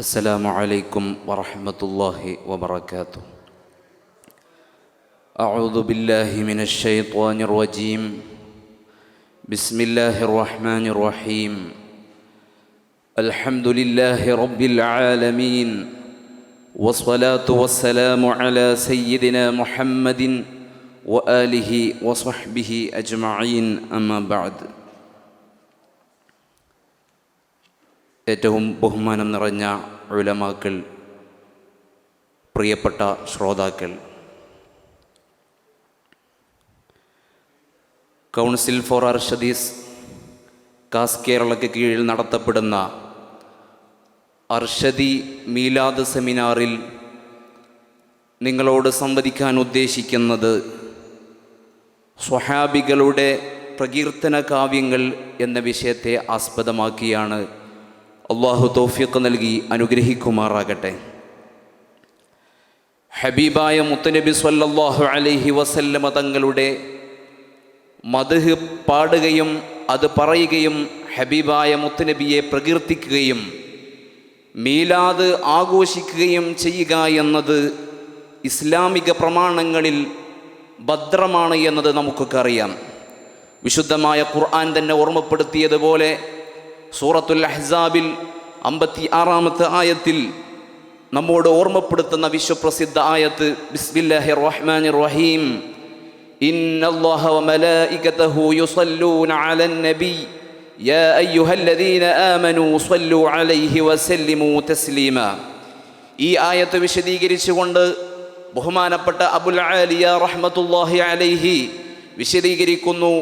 السلام عليكم ورحمة الله وبركاته. أعوذ بالله من الشيطان الرجيم. بسم الله الرحمن الرحيم. الحمد لله رب العالمين والصلاة والسلام على سيدنا محمد وآله وصحبه أجمعين أما بعد. ഏറ്റവും ബഹുമാനം നിറഞ്ഞ ഉലമാക്കൾ പ്രിയപ്പെട്ട ശ്രോതാക്കൾ. കൗൺസിൽ ഫോർ അർഷദീസ് കാസ് കേരളയ്ക്ക് കീഴിൽ നടത്തപ്പെടുന്ന അർഷദി മീലാദ് സെമിനാറിൽ നിങ്ങളോട് സംവദിക്കാൻ ഉദ്ദേശിക്കുന്നത് സ്വഹാബികളുടെ പ്രകീർത്തന കാവ്യങ്ങൾ എന്ന വിഷയത്തെ ആസ്പദമാക്കിയാണ് അള്ളാഹു തോഫിക്ക് നൽകി അനുഗ്രഹിക്കുമാറാകട്ടെ. ഹബീബായ മുത്തനബി സല്ലാഹു അലൈഹി വസല്ലമ തങ്ങളുടെ മധുഹ് പാടുകയും അത് പറയുകയും ഹബീബായ മുത്തനബിയെ പ്രകീർത്തിക്കുകയും മീലാദ് ആഘോഷിക്കുകയും ചെയ്യുക എന്നത് ഇസ്ലാമിക പ്രമാണങ്ങളിൽ ഭദ്രമാണ് എന്നത് നമുക്കൊക്കെ അറിയാം. വിശുദ്ധമായ ഖുർആൻ തന്നെ ഓർമ്മപ്പെടുത്തിയതുപോലെ സൂറത്തുൽ അഹ്സാബിൽ അമ്പത്തി ആറാമത്തെ ആയത്തിൽ നമ്മോട് ഓർമ്മപ്പെടുത്തുന്ന വിശ്വപ്രസിദ്ധ ആയത്ത് ബിസ്മില്ലാഹി റഹ്മാൻ റഹീം إن الله وملائكته يصلون على النبي يا أيها الذين آمنوا صلوا عليه وسلموا تسليما ഈ ആയത്ത് വിശദീകരിച്ചുകൊണ്ട് ബഹുമാനപ്പെട്ട അബുൽ ആലിയ റഹ്മത്തുല്ലാഹി അലൈഹി വിശദീകരിക്കുന്നു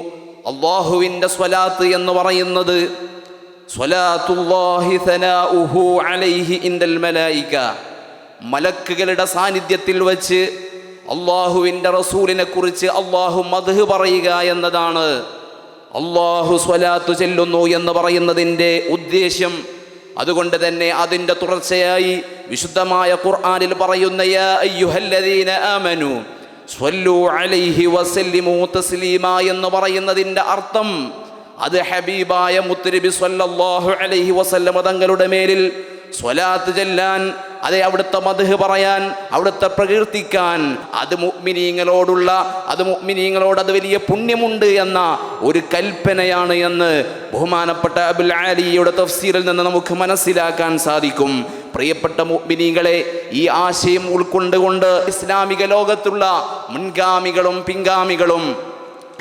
അള്ളാഹുവിൻ്റെ സ്വലാത്ത് എന്ന് പറയുന്നത് മലക്കുകളുടെ സാന്നിധ്യത്തിൽ വച്ച് അള്ളാഹുവിന്റെ റസൂലിനെ കുറിച്ച് അള്ളാഹു മധു പറയുക എന്നതാണ്. അള്ളാഹു സ്വലാത്തു ചെല്ലുന്നു എന്ന് പറയുന്നതിന്റെ ഉദ്ദേശ്യം. അതുകൊണ്ട് തന്നെ അതിന്റെ തുടർച്ചയായി വിശുദ്ധമായ ഖുർആാനിൽ പറയുന്ന സ്വല്ലു അലൈഹി വസല്ലിമു എന്ന് പറയുന്നതിന്റെ അർത്ഥം അത് ഹബീബായ മുത്തരബി സ്വല്ലല്ലാഹു അലൈഹി വസല്ലമ തങ്ങളുടെ മേലിൽ സ്വലാത്ത് ചെല്ലാൻ അതെ അവിടുത്തെ മധു പറയാൻ അവിടുത്തെ പ്രകീർത്തിക്കാൻ അത് മുഗ്മിനീങ്ങളോടുള്ള അത് മുഗ്മിനീങ്ങളോട് അത് വലിയ പുണ്യമുണ്ട് എന്ന ഒരു കൽപ്പനയാണ് എന്ന് ബഹുമാനപ്പെട്ട അബുൽ ആലിയുടെ തഫ്സീറിൽ നിന്ന് നമുക്ക് മനസ്സിലാക്കാൻ സാധിക്കും. പ്രിയപ്പെട്ട മുഗ്മിനീകളെ ഈ ആശയം ഉൾക്കൊണ്ടുകൊണ്ട് ഇസ്ലാമിക ലോകത്തുള്ള മുൻഗാമികളും പിൻഗാമികളും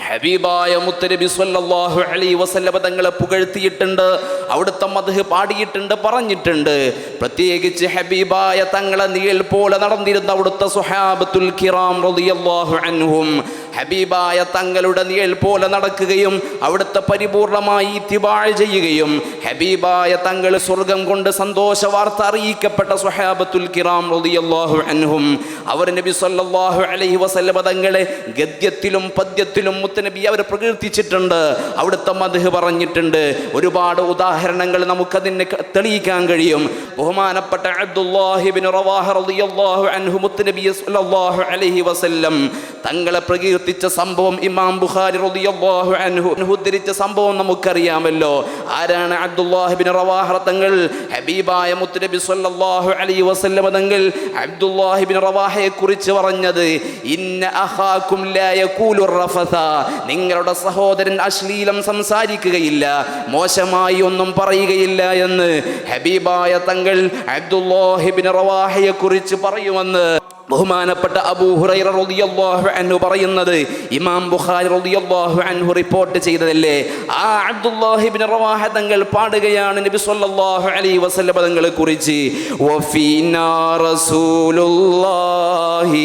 ഹബീബായ മുത്തരബി സല്ലല്ലാഹു അലൈഹി വസല്ലമ തങ്ങളെ പുകഴ്ത്തിയിട്ടുണ്ട് അവിടുത്തെ മധു പാടിയിട്ടുണ്ട് പറഞ്ഞിട്ടുണ്ട്. പ്രത്യേകിച്ച് ഹബീബായ തങ്ങളെ നീൽ പോലെ നടന്നിരുന്ന അവിടുത്തെ സുഹാബത്തുൽ കിറാം റളിയല്ലാഹു അൻഹും. ഹബീബായ തങ്ങളുടെ നിഴൽ പോലെ നടക്കുകയും അവിടുത്തെ പരിപൂർണമായി ഇത്തിബാഴ് ചെയ്യുകയും ഹബീബായ തങ്ങൾ സ്വർഗം കൊണ്ട് സന്തോഷ വാർത്ത അറിയിക്കപ്പെട്ട സുഹാബത്തുൽ കിറാം റളിയല്ലാഹു അൻഹും. അവർ നബി സല്ലല്ലാഹു അലൈഹി വസല്ലമ തങ്ങളെ ഗദ്യത്തിലും പദ്യത്തിലും മുത്തനബി അവർ പ്രകീർത്തിച്ചിട്ടുണ്ട്. അവിടുത്തെ മധു പറഞ്ഞിട്ടുണ്ട്. ഒരുപാട് ഉദാഹരണങ്ങൾ നമുക്കതിന് തെളിയിക്കാൻ കഴിയും. ബഹുമാനപ്പെട്ട അബ്ദുല്ലാഹിബിൻ റവാഹ റളിയല്ലാഹു അൻഹു മുത്തനബി സല്ലല്ലാഹു അലൈഹി വസല്ലം തങ്ങളെ പ്രകീർത്തിച്ച സംഭവം ഇമാം ബുഖാരി റളിയല്ലാഹു അൻഹു അൻഹു ഉദ്ധരിച്ച സംഭവം നമുക്കറിയാമല്ലോ. ആരാണ് അബ്ദുല്ലാഹിബിൻ റവാഹ തങ്ങൾ? ഹബീബായ മുത്തനബി സ്വല്ലല്ലാഹു അലൈഹി വസല്ലം തങ്ങൾ അബ്ദുല്ലാഹിബിൻ റവാഹയെ കുറിച്ച് പറഞ്ഞത് ഇന്ന അഹാക്കും ലാ യഖൂലു റഫസ. നിങ്ങളുടെ സഹോദരൻ അശ്ലീലം സംസാരിക്കുകയില്ല മോശമായി ഒന്നും പറയുകയില്ല എന്ന് ഹബീബായ തങ്ങൾ അബ്ദുല്ലാഹിബിൻ റവാഹയെ കുറിച്ച് പറയുമെന്ന് ബഹുമാനപ്പെട്ട അബൂ ഹുറൈറ റളിയല്ലാഹു അൻഹു പറയുന്നത് ഇമാം ബുഖാരി റളിയല്ലാഹു അൻഹു റിപ്പോർട്ട് ചെയ്തതല്ലേ ആ അബ്ദുല്ലാഹിബ്നു റവാഹ തങ്ങൾ പാടുകയാണ് നബി സല്ലല്ലാഹു അലൈഹി വസല്ലം തങ്ങളെ കുറിച്ച് വഫീനാ റസൂലുള്ളാഹി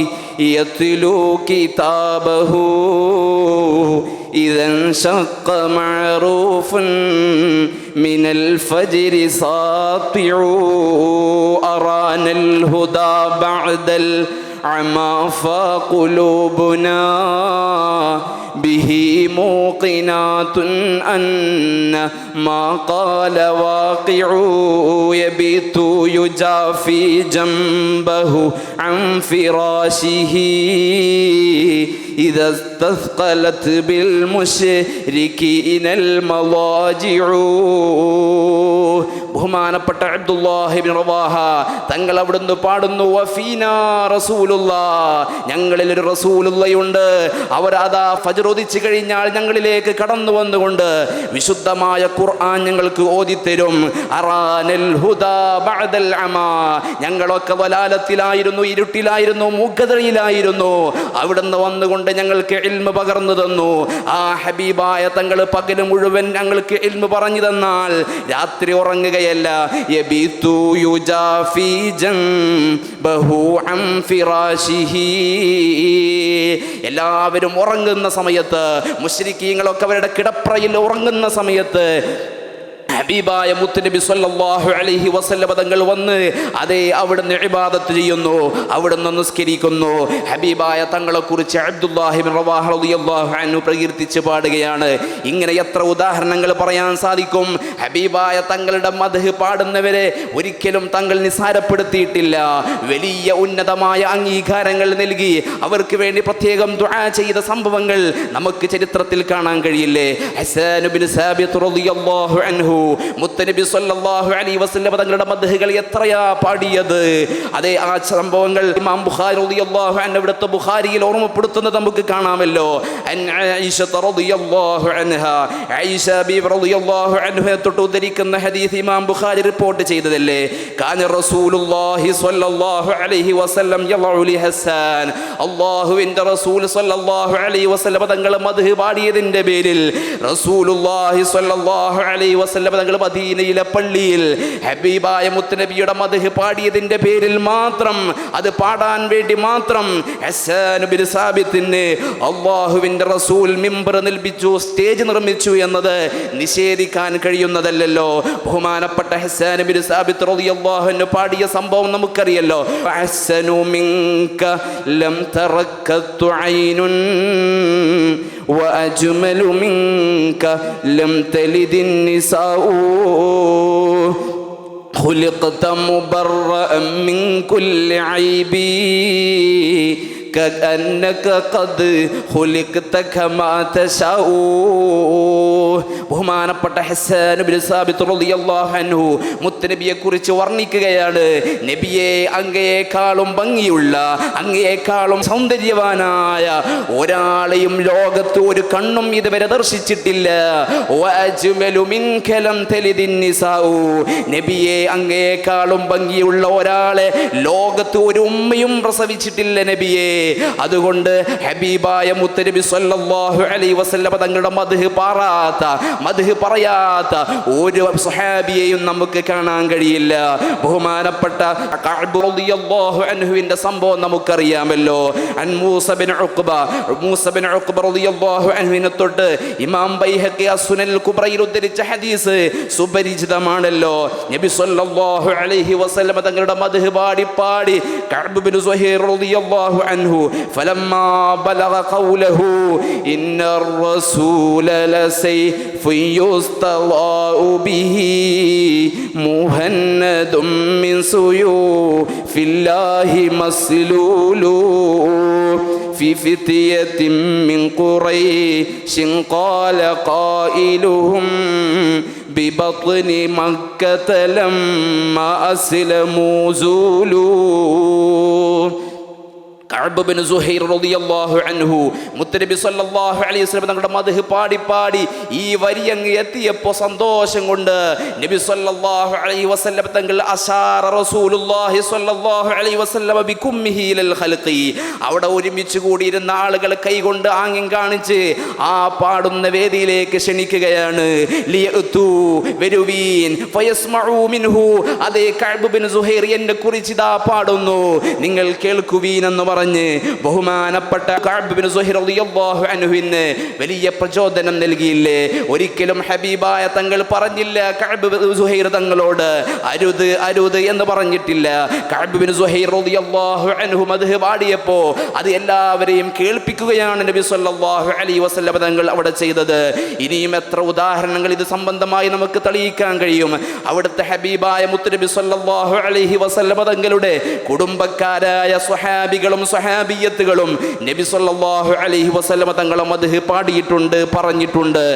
യത്ലു കിതാബഹു إذا انشق معروف من الفجر ساطع أرانا الهدى بعد العمى فقلوبنا به موقنات أن ما قال واقع يبيت يجافي جنبه عن فراشه إذا استثقلت بالمشركين المضاجع ബഹുമാനപ്പെട്ട തങ്ങൾ അവിടുന്ന് പാടുന്നു വഫീനാ റസൂലുള്ള ഞങ്ങളിൽ ഒരു റസൂലുള്ളയുണ്ട്. അവരതാ ഉദിച്ചു കഴിഞ്ഞാൽ ഞങ്ങളിലേക്ക് കടന്നു വന്നുകൊണ്ട് വിശുദ്ധമായ ഖുർആൻ ഞങ്ങൾക്ക് ഓതിത്തരും. അറാനൽ ഹുദാ ബഅദൽ അമാ ഞങ്ങളൊക്കെ വലാലത്തിലായിരുന്നു ഇരുട്ടിലായിരുന്നു മൂക്കതയിലായിരുന്നു അവിടുന്ന് വന്നുകൊണ്ട് ഞങ്ങൾക്ക് ഇൽമ പകർന്നു തന്നു. ആ ഹബീബായ തങ്ങൾ പകൽ മുഴുവൻ ഞങ്ങൾക്ക് ഇൽമ പറഞ്ഞു തന്നാൽ രാത്രി ഉറങ്ങുകയല്ല ഫിറാശിഹി. എല്ലാവരും ഉറങ്ങുന്ന സമയത്ത് മുസ്ലിക്കീങ്ങളൊക്കെ അവരുടെ കിടപ്രയിൽ ഉറങ്ങുന്ന സമയത്ത് ഹബീബായ മുത്തുനബി അലൈഹി വസല്ലമ തങ്ങൾ വന്ന് അതേ അവിടുന്ന് ഇബാദത്ത് ചെയ്യുന്നു അവിടുന്ന് നിസ്കരിക്കുന്നു. ഹബീബായ തങ്ങളെ കുറിച്ച് അബ്ദുല്ലാഹിബിൻ പ്രകീർത്തിച്ച് പാടുകയാണ്. ഇങ്ങനെ എത്ര ഉദാഹരണങ്ങൾ പറയാൻ സാധിക്കും. ഹബീബായ തങ്ങളുടെ മദ്ഹ് പാടുന്നവരെ ഒരിക്കലും തങ്ങൾ നിസാരപ്പെടുത്തിയിട്ടില്ല. വലിയ ഉന്നതമായ അംഗീകാരങ്ങൾ നൽകി അവർക്ക് വേണ്ടി പ്രത്യേകം ദുആ ചെയ്ത സംഭവങ്ങൾ നമുക്ക് ചരിത്രത്തിൽ കാണാൻ കഴിയില്ലേ? ഹസാനുബിൻ ബിൻ സാബിത്ത് റളിയല്ലാഹു അൻഹു മുത്തനബി സല്ലല്ലാഹു അലൈഹി വസല്ലം തങ്ങളുടെ മദ്ഹുകൾ എത്രയാ പാടിയത്? അതേ ആ സംഭവങ്ങൾ ഇമാം ബുഖാരി റളിയല്ലാഹു അൻഹു ഇവിടുത്തെ ബുഖാരിയിൽ ഓർമ്മപ്പെടുത്തുന്നത് നമുക്ക് കാണാമല്ലോ. അൻ ആയിഷ റളിയല്ലാഹു അൻഹ. ആയിഷ ബീവി റളിയല്ലാഹു അൻഹയെ തൊട്ട് ഉദ്ധരിക്കുന്ന ഹദീസ് ഇമാം ബുഖാരി റിപ്പോർട്ട് ചെയ്തതല്ലേ? കാന റസൂലുള്ളാഹി സ്വല്ലല്ലാഹു അലൈഹി വസല്ലം യളഉ ലി ഹസാൻ അല്ലാഹുവിന്റെ റസൂൽ സ്വല്ലല്ലാഹു അലൈഹി വസല്ലം തങ്ങൾ മദ്ഹ് പാടിയതിന്റെ പേരിൽ റസൂലുള്ളാഹി സ്വല്ലല്ലാഹു അലൈഹി വസല്ലം മുത്തനബി മദീനയിലെ പള്ളിയിൽ ഹബീബായ മുത്തനബിയുടെ മധു പാടിയതിന്റെ പേരിൽ മാത്രം അത് പാടാൻ വേണ്ടി മാത്രം ഹസാനുബിൻ സാബിത്തിന് അള്ളാഹുവിന്റെ റസൂൽ മിമ്പർ നിൽപ്പിച്ചു സ്റ്റേജ് നിർമ്മിച്ചു എന്നത് നിഷേധിക്കാൻ കഴിയുന്നതല്ലല്ലോ. ബഹുമാനപ്പെട്ട ഹസാൻ ബിൻ സാബിത് റളിയല്ലാഹു അൻഹു പാടിയ സംഭവം നമുക്കറിയല്ലോ. ഹസനു മിങ്ക ലം തറക്കത്തു ഐനുൻ വ അജ്മലു മിങ്ക ലം തലിദിൻ നിസാ خلقت مبرأ من كل عيب. ബഹുമാനപ്പെട്ട മുത്തനബിയെ കുറിച്ച് വർണിക്കുകയാണ്. നബിയെ അങ്ങയേക്കാളും ഭംഗിയുള്ള അങ്ങയേക്കാളും സൗന്ദര്യവാനായ ഒരാളെയും ലോകത്ത് ഒരു കണ്ണും ഇതുവരെ ദർശിച്ചിട്ടില്ല. നബിയെ അങ്ങയേക്കാളും ഭംഗിയുള്ള ഒരാളെ ലോകത്ത് ഒരു ഉമ്മയും പ്രസവിച്ചിട്ടില്ല നബിയെ. അതുകൊണ്ട് ഹബീബായ മുത്തനബി സല്ലല്ലാഹു അലൈഹി വസല്ലമ തങ്ങളുടെ മദ്ഹ് പാറാത്ത മദ്ഹ് പറയാത്ത ഒരു സ്വഹാബിയെയും നമുക്ക് കാണാൻ കഴിയില്ല. ബഹുമാനപ്പെട്ട അൻഹുവിന്റെ സംഭവം നമുക്കറിയാമല്ലോ. അൻ Musa bin Uqba Musa bin Uqba റളിയല്ലാഹു അൻഹുവിനെ തൊട്ട് ഇമാം ബൈഹഖി അസ്സുനൽ കുബ്രയിൽ ഉദ്ധരിച്ച ഹദീസ് സുപരിചിതമാണല്ലോ. നബി സല്ലല്ലാഹു അലൈഹി വസല്ലം തങ്ങളുടെ മദ്ഹ് പാടി പാടി കഅബ് ബിൻ സുഹൈർ റളിയല്ലാഹു അൻഹു فلما بلغ قوله إن الرسول لسيف يستضاء به مهند من سيوف الله مسلول في فتية من قريش. قال قائلهم ببطن مكة لما أسلموا زولوا. അലൈഹി തങ്ങളുടെ പാടി പാടി ഈ എത്തിയപ്പോൾ സന്തോഷം കൊണ്ട് നബി അലൈഹി തങ്ങൾ സല്ലല്ലാഹു അലൈഹി ലൽ ഖൽഖി അവിടെ ഒരുമിച്ച് കൂടിയിരുന്ന ആളുകൾ കൈകൊണ്ട് ആംഗ്യം കാണിച്ച് ആ പാടുന്ന വേദിയിലേക്ക് ക്ഷണിക്കുകയാണ്. ഫയസ്മഉ മിൻഹു അതേ സുഹൈർ എന്നെ കുറിച്ച് ഇതാ പാടുന്നു. നിങ്ങൾ കേൾക്കുവീൻ എന്ന് പറഞ്ഞ് ബഹുമാനപ്പെട്ട റളിയല്ലാഹു അൻഹുവിന് വലിയ പ്രചോദനം നൽകിയില്ലേ? ഒരിക്കലും ഹബീബായ തങ്ങൾ പറഞ്ഞില്ല സുഹൈർ തങ്ങളോട് അരുത് അരുത് എന്ന് പറഞ്ഞിട്ടില്ല. സുഹൈർ അൻഹു പാടിയപ്പോ അത് എല്ലാവരെയും കേൾപ്പിക്കുകയാണ് നബി സല്ലല്ലാഹു അലൈഹി വസല്ലം തങ്ങൾ അവിടെ ചെയ്തത്. ഇനിയും എത്ര ഉദാഹരണങ്ങൾ ഇത് സംബന്ധമായി നമുക്ക് തെളിയിക്കാൻ കഴിയും? അവിടുത്തെ ഹബീബായ മുത്തുനബി സല്ലല്ലാഹു അലൈഹി വസല്ലം തങ്ങളുടെ കുടുംബക്കാരായ സ്വഹാബികളും സ്വഹാബിയത്തുകളും നബി സല്ലല്ലാഹു അലൈഹി വസല്ലമ തങ്ങളെ മദ്ഹ് പാടിയിട്ടുണ്ട് പറഞ്ഞിട്ടുണ്ട്.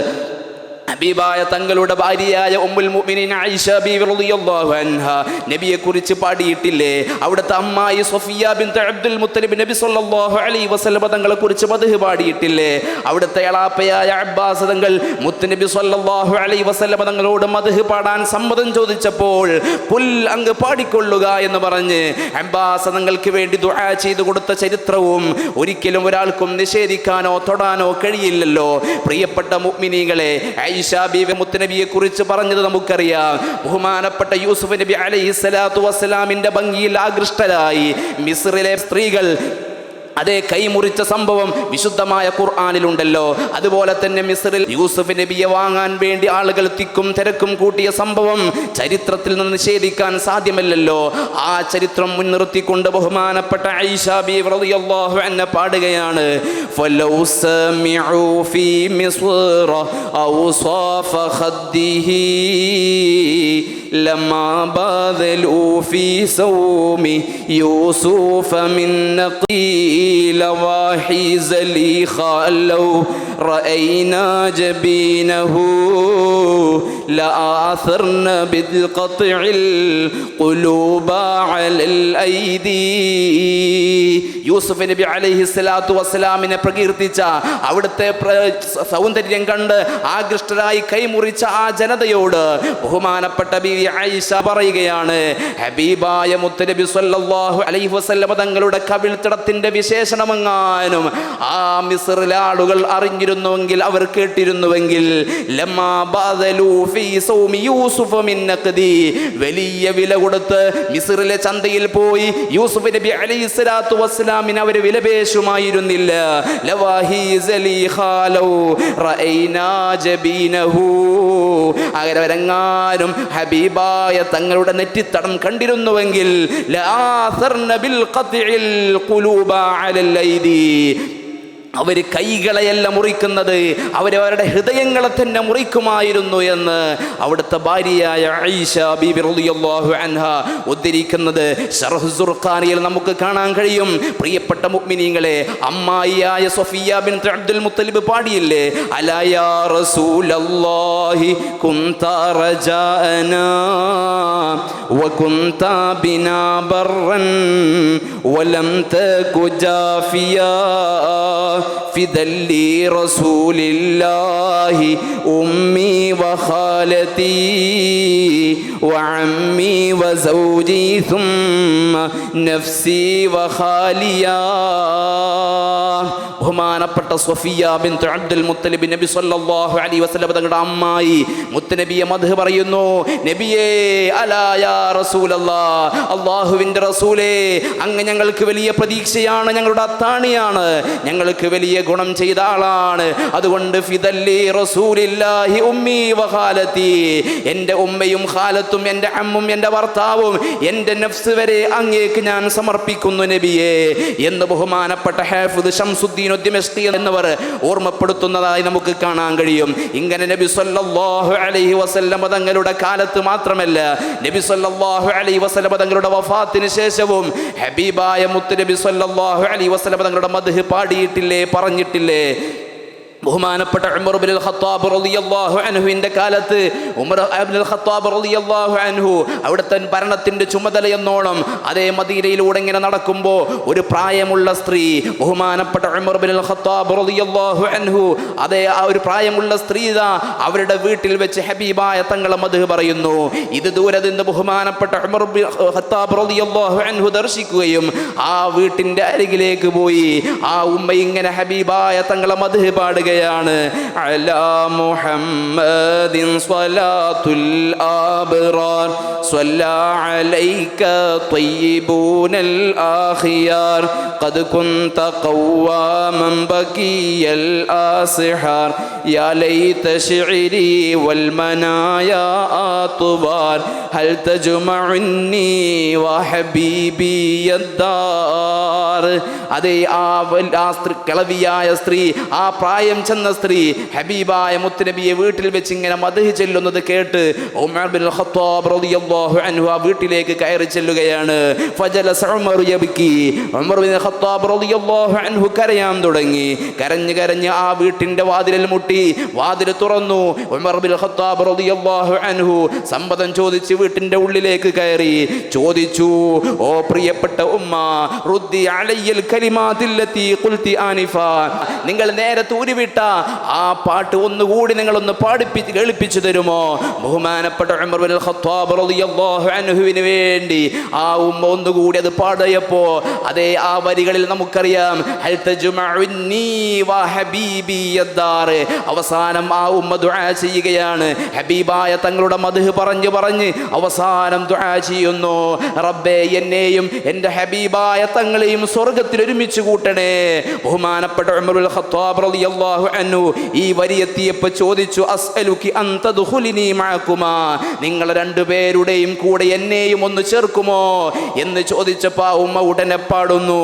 ഹബീബായ തങ്ങളുടെ ഭാര്യയായ ഉമ്മുൽ മുഅ്മിനീൻ ആയിഷ ബീവി റളിയല്ലാഹു അൻഹ. നബിയെ കുറിച്ച് പാടിയിട്ടില്ലേ? അവിടുത്തെ അമ്മായി സഫിയ ബിൻത് അബ്ദുൽ മുത്തലിബ് നബി സല്ലല്ലാഹു അലൈഹി വസല്ലം തങ്ങളെ കുറിച്ച് മദ്ഹ് പാടിയിട്ടില്ലേ? അവിടുത്തെ എളാപ്പയായ അബ്ബാസ് തങ്ങൾ മുത്തുനബി സല്ലല്ലാഹു അലൈഹി വസല്ലം തങ്ങളോട് മദ്ഹ് പാടാൻ സമ്മതം ചോദിച്ചപ്പോൾ പുൽ അങ്ങ് പാടിക്കൊള്ളുക എന്ന് പറഞ്ഞ് അബ്ബാസ് തങ്ങൾക്ക് വേണ്ടി ദുആ ചെയ്തു കൊടുത്ത ചരിത്രവും ഒരിക്കലും ഒരാൾക്കും നിഷേധിക്കാനോ തൊടാനോ കഴിയില്ലല്ലോ. പ്രിയപ്പെട്ട മുഅ്മിനീകളെ മുത്തുനബിയെ കുറിച്ച് പറഞ്ഞത് നമുക്കറിയാം. ബഹുമാനപ്പെട്ട യൂസുഫ് നബി അലൈഹി സ്വലാത്തു വസ്സലാമിന്റെ ഭംഗിയിൽ ആകൃഷ്ടരായി. മിസ്രിലെ സ്ത്രീകൾ അതേ കൈമുറിച്ച സംഭവം വിശുദ്ധമായ ഖുർആാനിലുണ്ടല്ലോ അതുപോലെ തന്നെ മിസ്രിൽ യൂസുഫ് നബിയെ വാങ്ങാൻ വേണ്ടി ആളുകൾ തിക്കും തിരക്കും കൂട്ടിയ സംഭവം ചരിത്രത്തിൽ നിന്ന് നിഷേധിക്കാൻ സാധ്യമല്ലല്ലോ ആ ചരിത്രം മുൻനിർത്തിക്കൊണ്ട് ബഹുമാനപ്പെട്ട ഐഷ ബി റളിയല്ലാഹു അൻഹ പാടുകയാണ് ഫലൗ സമിഉ ഫീ മിസ്റ ഔസാഫ ഖദ്ദിഹി لما باذلوا في سوم يوسف من نقيل واحيز زليخا لو رأينا جبينه لآثرن بالقطع القلوب على الأيدي യൂസുഫ് നബി അലൈഹി സ്വലാത്തു വസ്സലാമിനെ പ്രകീർത്തിച്ച അവിടുത്തെ പ്ര- സൗന്ദര്യം കണ്ട് ആകൃഷ്ടരായി കൈമുറിച്ച ആ ജനതയോട് ബഹുമാനപ്പെട്ട ബീവി ആയിഷ പറയുകയാണ് ഹബീബായ മുത്തനബി സല്ലല്ലാഹു അലൈഹി വസല്ലമ തങ്ങളുടെ കവിൾത്തടത്തിന്റെ വിശേഷണമെങ്ങാനും ആ മിസ്റിലെ ആളുകൾ അറിഞ്ഞിരുന്നുവെങ്കിൽ അവർ കേട്ടിരുന്നുവെങ്കിൽ വലിയ വില കൊടുത്ത് മിസ്രിലെ ചന്തയിൽ പോയി യൂസുഫ് നബി അലൈഹി സ്വലാത്തു വസ്സലാമിന് അവർ വിലപേശുമായിരുന്നില്ല. അവരെങ്ങാനും ഹബീബായ തങ്ങളുടെ നെറ്റിത്തടം കണ്ടിരുന്നുവെങ്കിൽ അവർ കൈകളെയല്ല മുറിക്കുന്നത് അവരവരുടെ ഹൃദയങ്ങളെ തന്നെ മുറിക്കുമായിരുന്നു എന്ന് അവിടുത്തെ ഭാര്യയായ ഐഷ ബീബി റളിയല്ലാഹു അൻഹ ഉദ്ധരിക്കുന്നത് ശർഹ് സുർഖാനിയിൽ നമുക്ക് കാണാൻ കഴിയും പ്രിയപ്പെട്ട മുഅ്മിനീങ്ങളെ അമ്മായിയായ സഫിയ ബിൻ അബ്ദുൽ മുത്തലിബ് പാടിയില്ലേ അലാ യാ റസൂലല്ലാഹി കുന്ത റജാഅനാ وكنت بنا برا ولم تك جافيا فدا لرسول الله أمي وخالتي وعمي وزوجي ثم نفسي وخاليا. ബഹുമാനപ്പെട്ട സൊഫിയ ബിൻത് അബ്ദുൽ മുത്തലിബ് നബി സല്ലല്ലാഹു അലൈഹി വസല്ലം തങ്ങളുടെ അമ്മായി മുത്തനബിയെ മദ്ഹ് പറയുന്നു നബിയേ അലാ യാ റസൂലല്ലാ അല്ലാഹുവിന്റെ റസൂലേ അങ്ങ് ഞങ്ങൾക്ക് വലിയ പ്രതീക്ഷയാണ് ഞങ്ങളുടെ അത്താണിയാണ് ഞങ്ങൾക്ക് വലിയ ഗുണം ചെയ്ത ആളാണ്. അതുകൊണ്ട് ഫിദല്ലി റസൂലില്ലാഹി ഉമ്മി വഖാലത്തി എന്റെ ഉമ്മയും ഖാലത്തും എന്റെ അമ്മും എന്റെ ഭർത്താവും എന്റെ നഫ്സ് വരെ അങ്ങേക്ക് ഞാൻ സമർപ്പിക്കുന്നു നബിയേ. എന്ന് ബഹുമാനപ്പെട്ട ഹാഫിദ് ഷംസുദ്ദീൻ ഉദ്യമസ്തി എന്നിവർ ഓർമ്മപ്പെടുത്തുന്നതായി നമുക്ക് കാണാൻ കഴിയും. ഇങ്ങനെ നബി സല്ലല്ലാഹു അലൈഹി വസല്ലമ തങ്ങളുടെ കാലത്ത് മാത്രമല്ല നബി സല്ലല്ലാഹു അലൈഹി വസല്ലമ തങ്ങളുടെ വഫാത്തിന് ശേഷവും ഹബീബായ മുത്ത് നബി സല്ലല്ലാഹു അലൈഹി വസല്ലമ തങ്ങളുടെ മദ്ഹ് പാടിയിട്ടില്ലേ പറഞ്ഞിട്ടില്ലേ? ബഹുമാനപ്പെട്ട ഉമർ ബിൻ ഖത്താബ് റളിയല്ലാഹു കാലത്ത് ഉമർ അബ്ദുൽ ഖത്താബ് റളിയല്ലാഹു അൻഹു അവിടുത്തെ ഭരണത്തിന്റെ ചുമതല എന്നോണം അതേ മദീനയിലൂടെ ഇങ്ങനെ നടക്കുമ്പോൾ ഒരു പ്രായമുള്ള സ്ത്രീ ബഹുമാനപ്പെട്ട ഉമർ ബിൻ ഖത്താബ് റളിയല്ലാഹു അൻഹു അതേ ആ ഒരു പ്രായമുള്ള സ്ത്രീ അവരുടെ വീട്ടിൽ വെച്ച് ഹബീബായ തങ്ങളെ മധു പറയുന്നു. ഇത് ദൂരെ നിന്ന് ബഹുമാനപ്പെട്ട ഉമർ ബിൻ ഖത്താബ് റളിയല്ലാഹു അൻഹു ദർശിക്കുകയും ആ വീട്ടിന്റെ അരികിലേക്ക് പോയി ആ ഉമ്മ ഇങ്ങനെ ഹബീബായ തങ്ങളെ മധു പറയുകയാണ് അലാ മുഹമ്മദിൻ സ്വലാത്തുൽ ആബ്റാർ സ്വല്ലാ അലൈക ത്വയ്യിബൂനൽ ആഖിയാർ ഖദ് കുന്ത ഖവ്വാമൻ ബഖിയൽ ആസിഹാർ യാ ലൈത ശിഅരി വൽ മനായാ ആത്വാർ ഹൽ തജ്മഉന്നി വഹബീബി യദ്ദാർ. അതേ ആ ആ സ്ത്രീ കിളവിയായ സ്ത്രീ ആ പ്രായം ചെന്ന സ്ത്രീ ഹബീബായ മുത്തുനബിയെ വീട്ടിൽ വെച്ച് ഇങ്ങനെ മദഹ് ചെല്ലുന്നത് കേട്ട് ഉമർ ബിൻ ഖത്താബ് റളിയല്ലാഹു അൻഹു ആ വീട്ടിലേക്ക് കയറി ചെല്ലുകയാണ്. ഫജലസ ഉമർ ഉമർ ബിൻ ഖത്താബ് റളിയല്ലാഹു അൻഹു കരയാൻ തുടങ്ങി. കരഞ്ഞ് കരഞ്ഞ് ആ വീട്ടിന്റെ വാതിലിൽ മുട്ടി. വാതിൽ തുറന്നു. ഉമർ ബിൻ ഖത്താബ് റളിയല്ലാഹു അൻഹു സമ്മതം ചോദിച്ച് വീട്ടിന്റെ ഉള്ളിലേക്ക് കയറി. ചോദിച്ചു ഓ പ്രിയപ്പെട്ട ഉമ്മ റുദ്ദി അലയ്യൽ കലിമാതില്ലത്തി ഖുൽതി ആനിഫ. നിങ്ങൾ നേരത്തെ ഉരുവിട്ട ആ പാട്ട് ഒന്നുകൂടി നിങ്ങളൊന്ന് പാടിപ്പിച്ച് കേൾപ്പിച്ചു തരുമോ? ബഹുമാനപ്പെട്ട വേണ്ടി ആ ഉമ്മ ഒന്നുകൂടി അത് പാടിയപ്പോ അതേ ആ വരികളിൽ നമുക്കറിയാം അവസാനം ആ ഉമ്മ ദുആ ചെയ്യുകയാണ്. ഹബീബായ തങ്ങളുടെ മദ്ഹ് പറഞ്ഞു പറഞ്ഞ് അവസാനം ദുആ ചെയ്യുന്നു. റബ്ബേ എന്നെയും എന്റെ ഹബീബായ തങ്ങളെയും സ്വർഗത്തിൽ ഒരുമിച്ച് കൂട്ടണേ. ബഹുമാനപ്പെട്ട ഖത്താബ് അൻഹു ഈ വരിയെത്തിയപ്പോൾ ചോദിച്ചു അസ്അലുക്കി അന്തദുഹുലിനി മഅകുമാ നിങ്ങൾ രണ്ടുപേരുടെയും കൂടെ എന്നെയും ഒന്ന് ചേർക്കുമോ എന്ന് ചോദിച്ചപ്പോൾ ആ ഉമ്മ ഉടനെ പാടുന്നു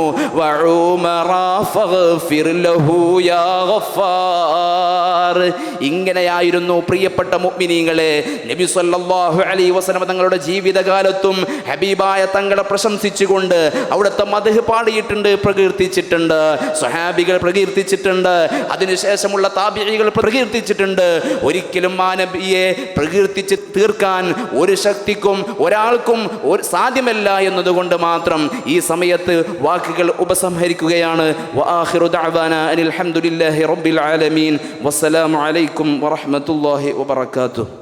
ഇങ്ങനെയായിരുന്നു പ്രിയപ്പെട്ട മുഅ്മിനീങ്ങളെ നബി സല്ലല്ലാഹു അലൈഹി വസല്ലം തങ്ങളുടെ ജീവിതകാലത്തും ഹബീബായ തങ്ങളെ പ്രശംസിച്ചുകൊണ്ട് അവിടുത്തെ മദ്ഹ് പാടിയിട്ടുണ്ട് പ്രകീർത്തിച്ചിട്ടുണ്ട്. സ്വഹാബികൾ പ്രകീർത്തിച്ചിട്ടുണ്ട്. അതിനുശേഷമുള്ള താബിഴികൾ പ്രകീർത്തിച്ചിട്ടുണ്ട്. ഒരിക്കലും ആ പ്രകീർത്തിച്ച് തീർക്കാൻ ഒരു ശക്തിക്കും ഒരാൾക്കും ഒരു സാധ്യമല്ല എന്നതുകൊണ്ട് മാത്രം ഈ സമയത്ത് വാക്കുകൾ ഉപസംഹരിക്കുകയാണ്. അനിൽ ഹംദുലില്ലാഹി റബ്ബിൽ ആലമീൻ. വസ്സലാമു അലൈക്കും വറഹ്മത്തുള്ളാഹി വബറകാതുഹു.